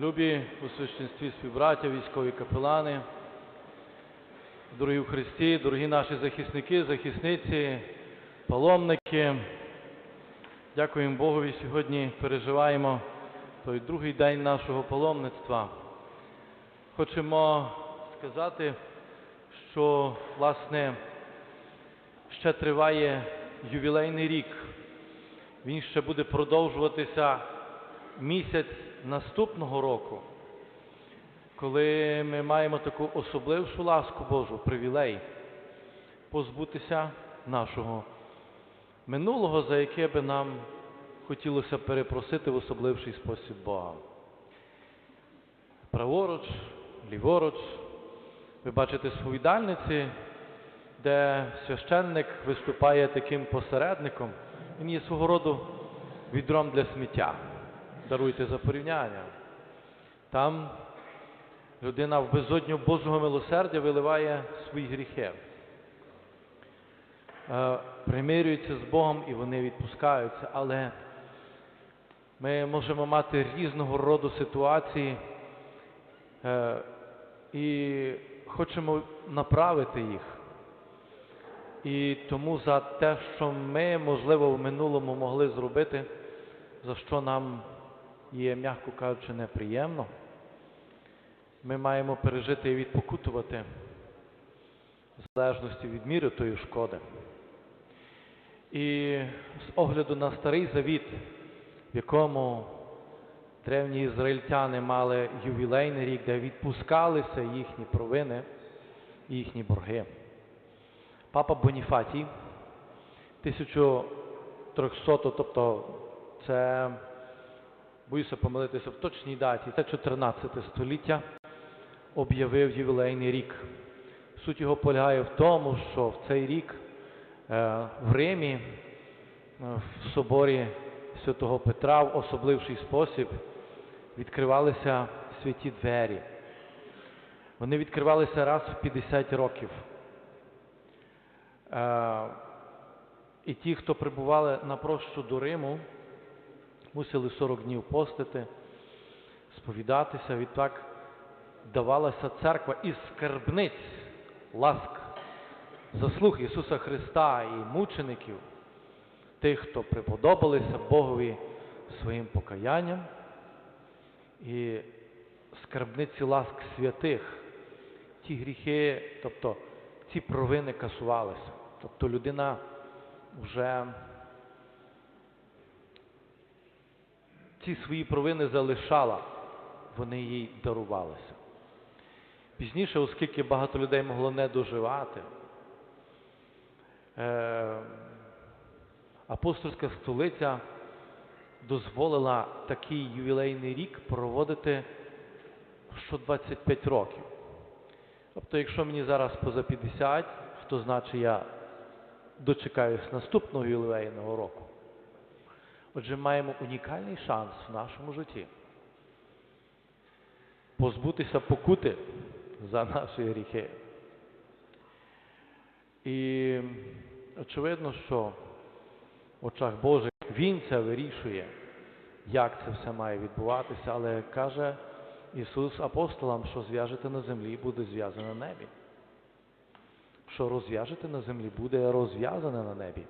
Любі у священстві співбраття, військові капелани, дорогі у Христі, дорогі наші захисники, захисниці, паломники. Дякуємо Богові. Сьогодні переживаємо той другий день нашого паломництва. Хочемо сказати, що власне ще триває ювілейний рік. Він ще буде продовжуватися місяць наступного року, коли ми маємо таку особлившу ласку Божу, привілей позбутися нашого минулого, за яке би нам хотілося перепросити в особливший спосіб Бога. Праворуч, ліворуч, ви бачите сповідальниці, де священник виступає таким посередником. Він є свого роду відром для сміття. Даруйте за порівняння. Там людина в безодню Божого милосердя виливає свої гріхи. Е, примирюються з Богом і вони відпускаються. Але ми можемо мати різного роду ситуації е, і хочемо направити їх. І тому за те, що ми, можливо, в минулому могли зробити, за що нам є, м'яко кажучи, неприємно, ми маємо пережити і відпокутувати в залежності від міри тої шкоди. І з огляду на старий завіт, в якому древні ізраїльтяни мали ювілейний рік, де відпускалися їхні провини і їхні борги. Папа Боніфатій 1300, тобто це, боюся помилитися в точній даті, це 14 століття, об'явив ювілейний рік. Суть його полягає в тому, що в цей рік е, в Римі, е, в соборі святого Петра в особливший спосіб відкривалися святі двері. Вони відкривалися раз в 50 років. Е, І ті, хто прибували на прощу до Риму, мусили 40 днів постити, сповідатися. Відтак давалася церква із скарбниць ласк, заслуг Ісуса Христа і мучеників, тих, хто приподобалися Богові своїм покаянням, і скарбниці ласк святих, ті гріхи, тобто ці провини касувалися. Тобто людина вже ці свої провини залишала, вони їй дарувалися. Пізніше, оскільки багато людей могло не доживати, е, апостольська столиця дозволила такий ювілейний рік проводити що 25 років. Тобто, якщо мені зараз поза 50, то значить я дочекаюсь наступного ювілейного року. Отже, маємо унікальний шанс в нашому житті позбутися покути за наші гріхи. І очевидно, що в очах Божих Він це вирішує, як це все має відбуватися, але каже Ісус апостолам, що зв'яжете на землі, буде зв'язане на небі. Що розв'яжете на землі, буде розв'язане на небі.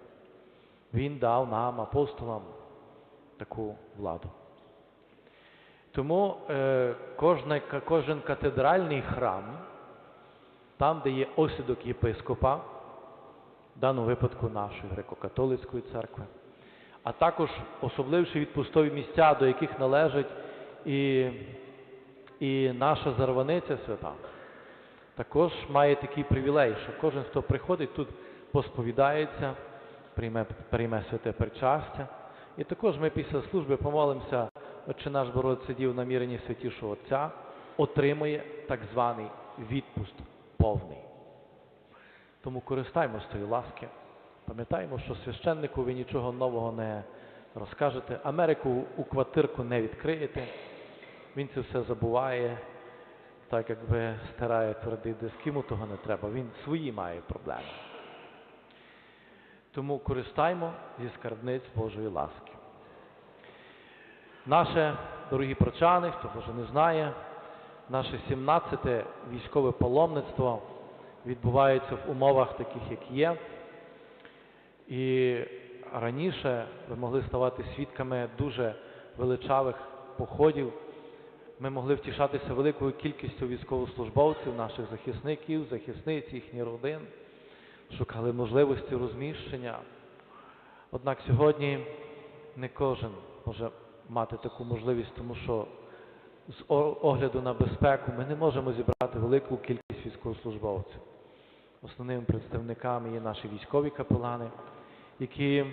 Він дав нам, апостолам, таку владу. Тому е, кожна, кожен катедральний храм, там, де є осідок єпископа, в даному випадку нашої греко-католицької церкви, а також особливші відпустові місця, до яких належить і, і наша зарваниця свята, також має такий привілей, що кожен, хто приходить тут, посповідається, прийме, прийме святе причастя. І також ми після служби помолимося, Отче наш Богородице Дів намірені святішого Отця, отримує так званий відпуст повний. Тому користаймося цієї ласки. Пам'ятаємо, що священнику ви нічого нового не розкажете, Америку у квартирку не відкриєте, він це все забуває, так якби стирає твердий диск, йому того не треба, він свої має проблеми. Тому користаймо зі скарбниць Божої ласки. Наше дорогі прочани, хто може не знає, наше 17-те військове паломництво відбувається в умовах таких, як є. І раніше ви могли ставати свідками дуже величавих походів. Ми могли втішатися великою кількістю військовослужбовців, наших захисників, захисниць, їхніх родин, шукали можливості розміщення. Однак сьогодні не кожен може мати таку можливість, тому що з огляду на безпеку ми не можемо зібрати велику кількість військовослужбовців. Основними представниками є наші військові капелани, які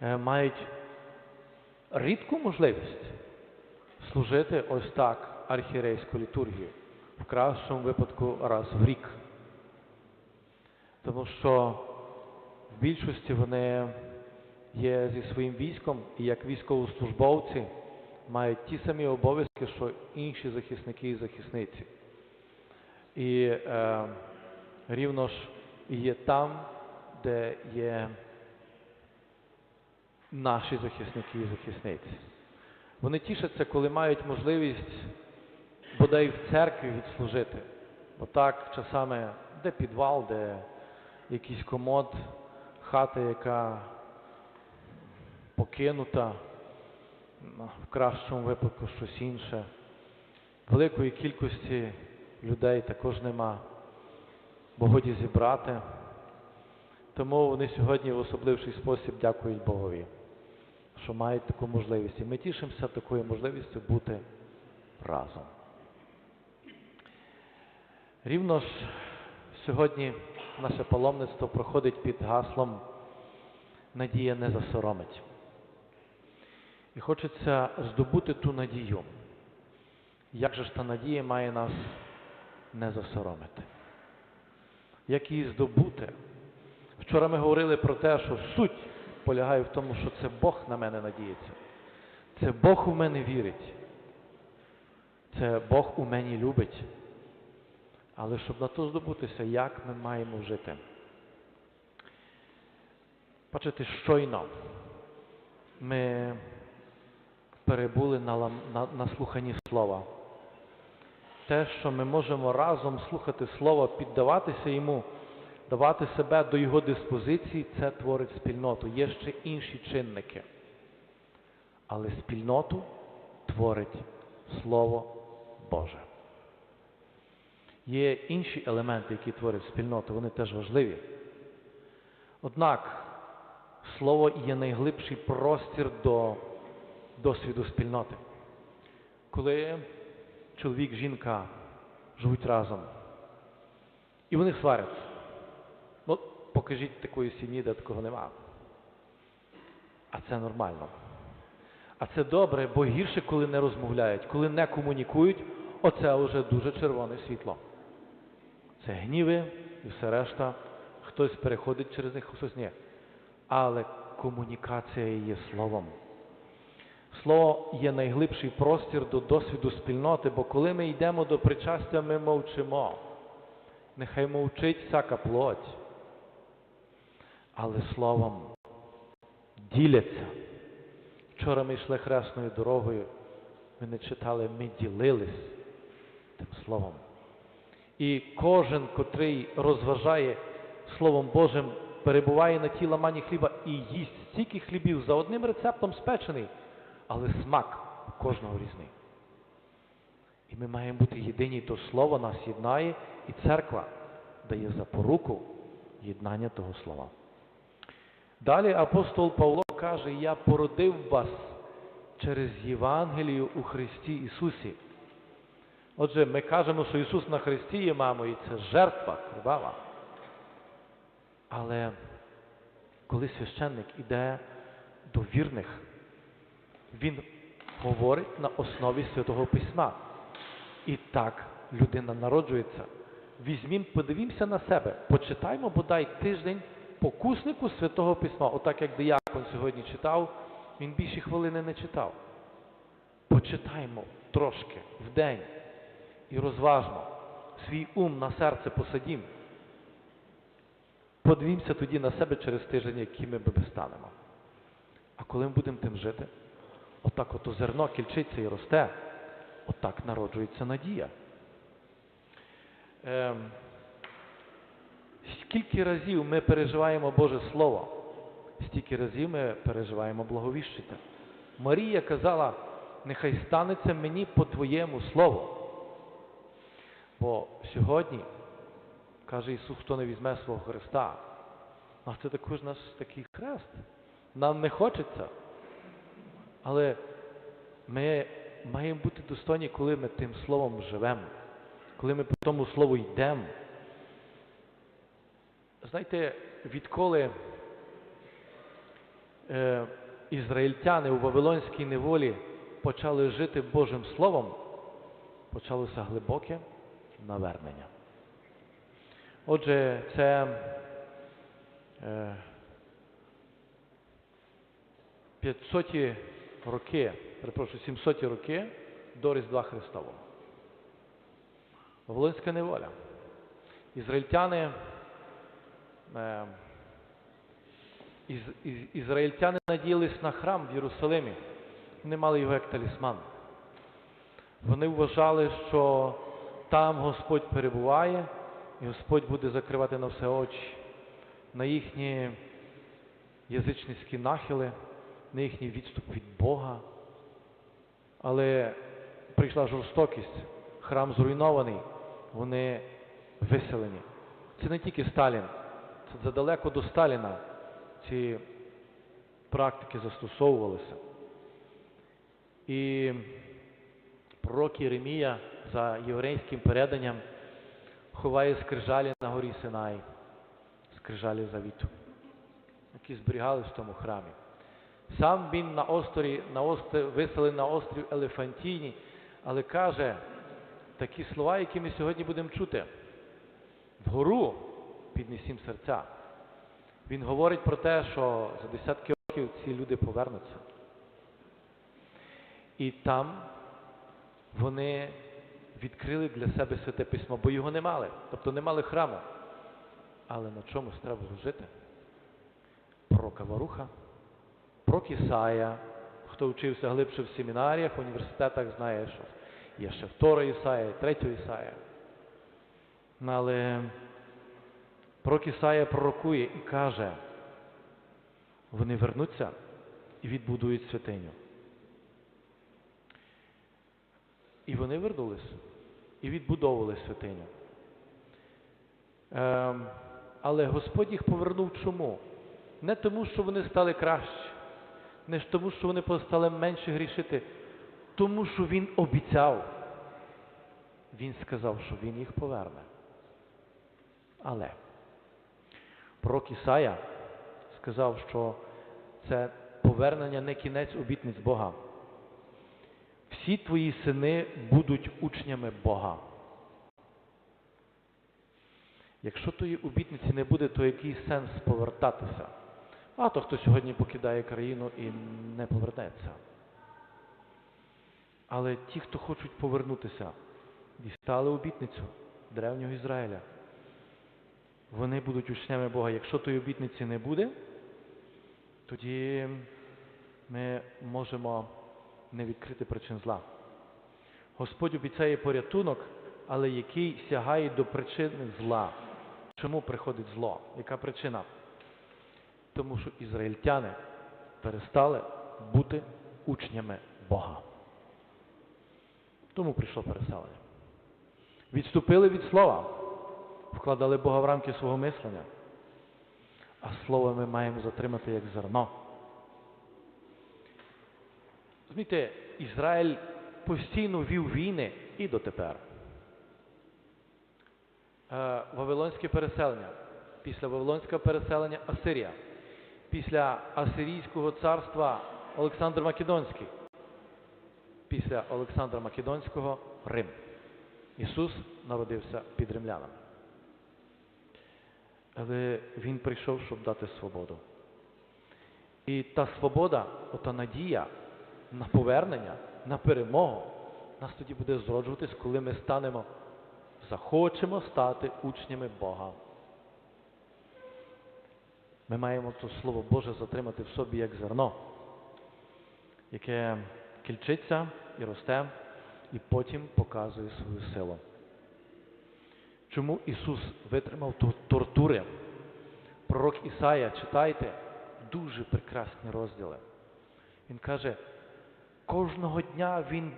е, мають рідку можливість служити ось так архієрейську літургію, в кращому випадку раз в рік. Тому що в більшості вони є зі своїм військом і як військовослужбовці мають ті самі обов'язки, що інші захисники і захисниці. І е, рівно ж є там, де є наші захисники і захисниці. Вони тішаться, коли мають можливість бодай в церкві відслужити. Отак часами, де підвал, де якийсь комод, хата, яка покинута, ну, в кращому випадку щось інше. Великої кількості людей також нема, бо годі зібрати. Тому вони сьогодні в особливий спосіб дякують Богові, що мають таку можливість. І ми тішимося такою можливістю бути разом. Рівно ж сьогодні наше паломництво проходить під гаслом Надія не засоромить. І хочеться здобути ту надію. Як же ж та надія має нас не засоромити? Як її здобути? Вчора ми говорили про те, що суть полягає в тому, що це Бог на мене надіється. Це Бог у мене вірить. Це Бог у мені любить. Але щоб на то здобутися, як ми маємо жити? Бачите, щойно ми перебули на, на, на слуханні слова. Те, що ми можемо разом слухати Слово, піддаватися йому, давати себе до його диспозиції, це творить спільноту. Є ще інші чинники. Але спільноту творить Слово Боже. Є інші елементи, які творять спільноту, вони теж важливі. Однак слово є найглибший простір до досвіду спільноти. Коли чоловік, жінка живуть разом, і вони сваряться. Ну, покажіть такої сім'ї, де такого нема. А це нормально. А це добре, бо гірше, коли не розмовляють, коли не комунікують, оце вже дуже червоне світло. Це гніви і все решта. Хтось переходить через них, хтось ні. Але комунікація є словом. Слово є найглибший простір до досвіду спільноти, бо коли ми йдемо до причастя, ми мовчимо. Нехай мовчить всяка плоть. Але словом діляться. Вчора ми йшли хресною дорогою, ми не читали, ми ділились тим словом. І кожен, котрий розважає Словом Божим, перебуває на тій ламані хліба і їсть стільки хлібів за одним рецептом спечений, але смак кожного різний. І ми маємо бути єдині, то Слово нас єднає, і церква дає запоруку єднання того слова. Далі апостол Павло каже, я породив вас через Євангелію у Христі Ісусі. Отже, ми кажемо, що Ісус на Христі є мамою, і це жертва кривава. Але коли священник іде до вірних, він говорить на основі Святого Письма. І так людина народжується. Візьмім, подивімося на себе, почитаймо бодай тиждень покуснику Святого Письма. Отак як диякон сьогодні читав, він більше хвилини не читав. Почитаймо трошки в день і розважно свій ум на серце посадім. Подивімося тоді на себе через тиждень, якими ми станемо. А коли ми будемо тим жити, Отак ото зерно кільчиться і росте. Отак народжується надія. Ем, скільки разів ми переживаємо Боже Слово, стільки разів ми переживаємо благовіщення. Марія казала, нехай станеться мені по Твоєму Слову. Бо сьогодні, каже Ісус, хто не візьме свого Христа, а це також наш такий хрест. Нам не хочеться. Але ми маємо бути достойні, коли ми тим словом живемо, коли ми по тому слову йдемо. Знаєте, відколи е, ізраїльтяни у Вавилонській неволі почали жити Божим Словом, почалося глибоке навернення. Отже, це е, 500 роки, перепрошую, 700 роки до Різдва Христового. Вавилонська неволя. Ізраїльтяни, е, із, із, ізраїльтяни надіялись на храм в Єрусалимі. Вони мали його як талісман. Вони вважали, що там Господь перебуває, і Господь буде закривати на все очі, на їхні язичницькі нахили, на їхній відступ від Бога. Але прийшла жорстокість, храм зруйнований, вони виселені. Це не тільки Сталін, це задалеко до Сталіна ці практики застосовувалися. І пророк Єремія за єврейським переданням ховає скрижалі на горі Синай, скрижалі завіту, які зберігались в тому храмі. Сам він на острові, на острів, виселений на острів Елефантіні, але каже такі слова, які ми сьогодні будемо чути. Вгору піднесім серця. Він говорить про те, що за десятки років ці люди повернуться. І там вони відкрили для себе святе письмо, бо його не мали. Тобто не мали храму. Але на чомусь треба жити. Пророка Варуха, пророк Ісая, хто вчився глибше в семінаріях, в університетах, знає, що є ще втора Ісая, третя Ісая. Але пророк Ісая пророкує і каже, вони вернуться і відбудують святиню. І вони вернулись і відбудовували святиню. Ем, але Господь їх повернув чому? Не тому, що вони стали кращі, не тому, що вони стали менше грішити, тому що Він обіцяв. Він сказав, що Він їх поверне. Але пророк Ісая сказав, що це повернення не кінець обітниць Бога. Всі твої сини будуть учнями Бога. Якщо тої обітниці не буде, то який сенс повертатися? Багато хто сьогодні покидає країну і не повернеться. Але ті, хто хочуть повернутися, дістали обітницю древнього Ізраїля. Вони будуть учнями Бога. Якщо тої обітниці не буде, тоді ми можемо не відкрити причин зла. Господь обіцяє порятунок, але який сягає до причини зла. Чому приходить зло? Яка причина? Тому що ізраїльтяни перестали бути учнями Бога. Тому прийшло переселення. Відступили від слова, вкладали Бога в рамки свого мислення. А слово ми маємо затримати як зерно. Розумієте, Ізраїль постійно вів війни і дотепер. Е, Вавилонське переселення. Після Вавилонського переселення Асирія. Після Асирійського царства Олександр Македонський. Після Олександра Македонського Рим. Ісус народився під римлянами. Але Він прийшов, щоб дати свободу. І та свобода, ота надія на повернення, на перемогу, нас тоді буде зроджуватись, коли ми станемо, захочемо стати учнями Бога. Ми маємо то Слово Боже затримати в собі як зерно. яке кільчиться і росте, і потім показує свою силу. Чому Ісус витримав тортури? Пророк Ісая, читайте, дуже прекрасні розділи. Він каже, кожного дня він,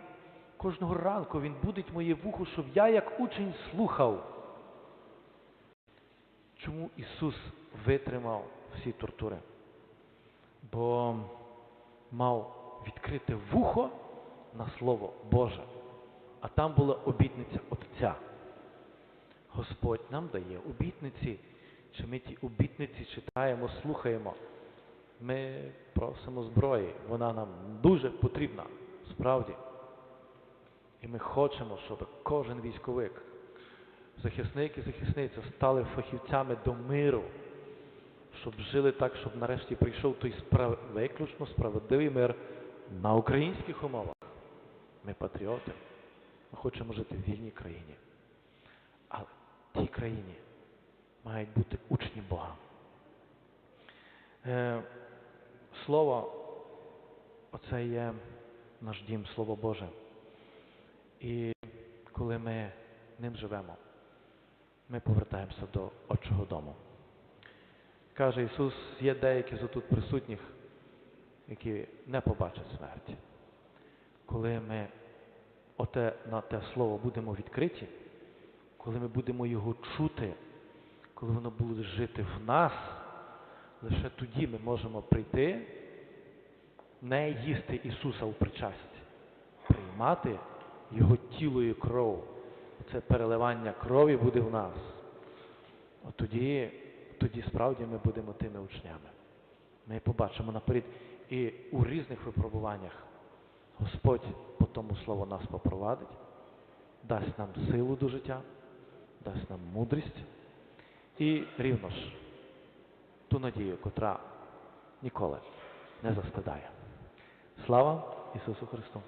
кожного ранку він будить моє вухо, щоб я як учень слухав. Чому Ісус витримав всі тортури? Бо мав відкрите вухо на Слово Боже, а там була обітниця Отця. Господь нам дає обітниці, чи ми ті обітниці читаємо, слухаємо. Ми просимо зброї, вона нам дуже потрібна, справді. І ми хочемо, щоб кожен військовик, захисник і захисниця стали фахівцями до миру, щоб жили так, щоб нарешті прийшов той справ... виключно справедливий мир на українських умовах. Ми патріоти, ми хочемо жити в вільній країні. Але в тій країні мають бути учні Бога. Слово, оце є наш дім, Слово Боже. І коли ми ним живемо, ми повертаємося до Отчого дому. Каже Ісус, є деякі з тут присутніх, які не побачать смерті. Коли ми оте, на те слово будемо відкриті, коли ми будемо його чути, коли воно буде жити в нас, лише тоді ми можемо прийти, не їсти Ісуса у причасті, приймати Його тіло і кров. Це переливання крові буде в нас. От тоді, тоді справді ми будемо тими учнями. Ми побачимо наперед. І у різних випробуваннях Господь по тому слову нас попровадить, дасть нам силу до життя, дасть нам мудрість і рівно ж ту надію, котра ніколи не застидає. Слава Ісусу Христу!